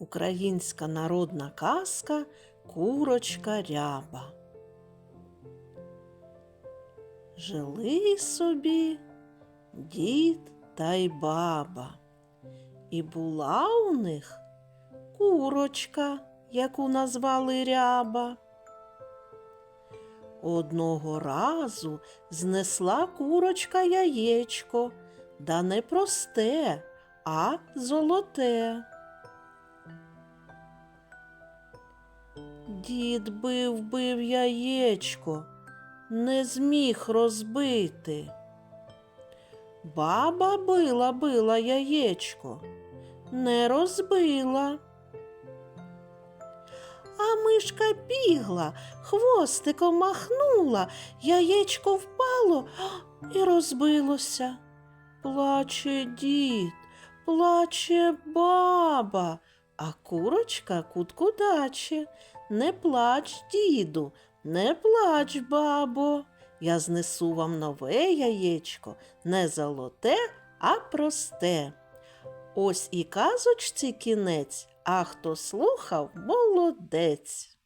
Українська народна казка Курочка ряба. Жили собі дід та й баба. І була у них курочка, яку назвали ряба. Одного разу знесла курочка яєчко, да не просте, а золоте. Дід бив бив яєчко, не зміг розбити. Баба била била яєчко, не розбила. А мишка бігла, хвостиком махнула, яєчко впало і розбилося. Плаче дід, плаче баба, а курочка куткудаче. Не плач, діду, не плач, бабо. Я знесу вам нове яєчко, не золоте, а просте. Ось і казочці кінець, а хто слухав, молодець.